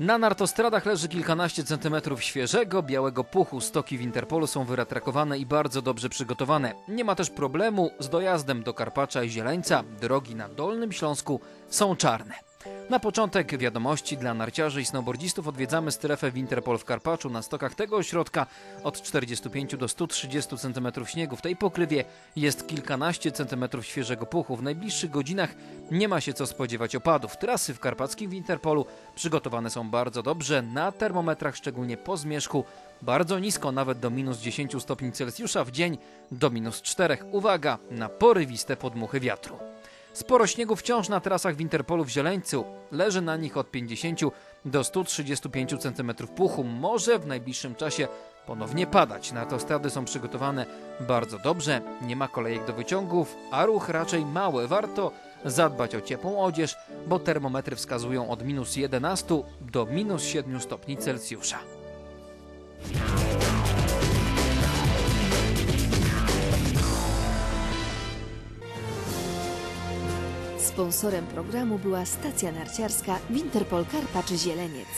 Na nartostradach leży kilkanaście centymetrów świeżego, białego puchu. Stoki w Interpolu są wyratrakowane i bardzo dobrze przygotowane. Nie ma też problemu z dojazdem do Karpacza i Zieleńca. Drogi na Dolnym Śląsku są czarne. Na początek wiadomości dla narciarzy i snowboardzistów odwiedzamy strefę Winterpol w Karpaczu. Na stokach tego ośrodka od 45 do 130 cm śniegu. W tej pokrywie jest kilkanaście centymetrów świeżego puchu. W najbliższych godzinach nie ma się co spodziewać opadów. Trasy w karpackim Winterpolu przygotowane są bardzo dobrze. Na termometrach, szczególnie po zmierzchu, bardzo nisko, nawet do minus 10 stopni Celsjusza w dzień, do minus 4. Uwaga na porywiste podmuchy wiatru. Sporo śniegu wciąż na trasach w Interpolu w Zieleńcu. Leży na nich od 50 do 135 cm puchu. Może w najbliższym czasie ponownie padać. Na autostrady są przygotowane bardzo dobrze. Nie ma kolejek do wyciągów, a ruch raczej mały. Warto zadbać o ciepłą odzież, bo termometry wskazują od minus 11 do minus 7 stopni Celsjusza. Sponsorem programu była stacja narciarska Winterpol Karpacz Zieleniec.